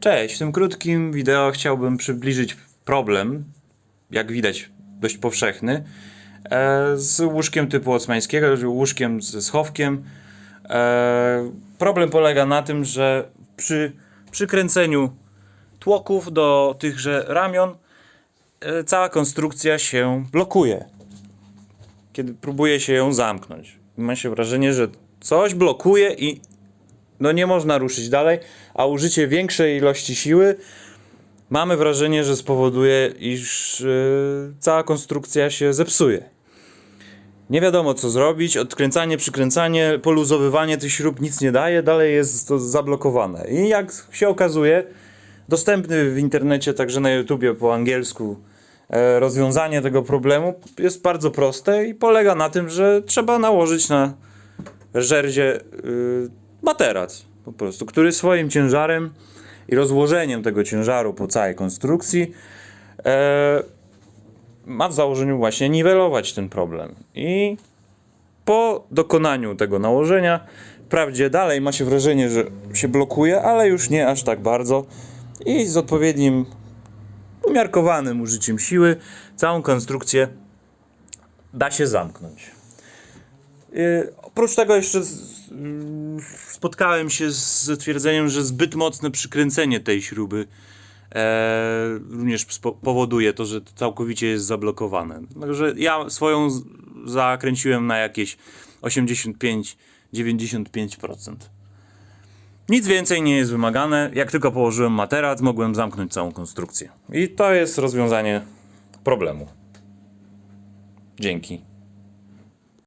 Cześć, w tym krótkim wideo chciałbym przybliżyć problem, jak widać dość powszechny, e, z łóżkiem typu osmańskiego, łóżkiem ze schowkiem. E, Problem polega na tym, że przy przykręceniu tłoków do tychże ramion e, cała konstrukcja się blokuje, kiedy próbuje się ją zamknąć. Ma się wrażenie, że coś blokuje i no nie można ruszyć dalej, a użycie większej ilości siły mamy wrażenie, że spowoduje, iż yy, cała konstrukcja się zepsuje. Nie wiadomo co zrobić, odkręcanie, przykręcanie, poluzowywanie tych śrub nic nie daje, dalej jest to zablokowane. I jak się okazuje, dostępny w internecie, także na YouTubie po angielsku, e, rozwiązanie tego problemu jest bardzo proste i polega na tym, że trzeba nałożyć na żerzie y, materac po prostu, który swoim ciężarem i rozłożeniem tego ciężaru po całej konstrukcji e, ma w założeniu właśnie niwelować ten problem. I po dokonaniu tego nałożenia, wprawdzie dalej ma się wrażenie, że się blokuje, ale już nie aż tak bardzo i z odpowiednim umiarkowanym użyciem siły całą konstrukcję da się zamknąć. Yy, oprócz tego jeszcze spotkałem się z twierdzeniem, że zbyt mocne przykręcenie tej śruby e, również powoduje to, że to całkowicie jest zablokowane. Także ja swoją zakręciłem na jakieś 85-95%. Nic więcej nie jest wymagane. Jak tylko położyłem materac, mogłem zamknąć całą konstrukcję. I to jest rozwiązanie problemu. Dzięki.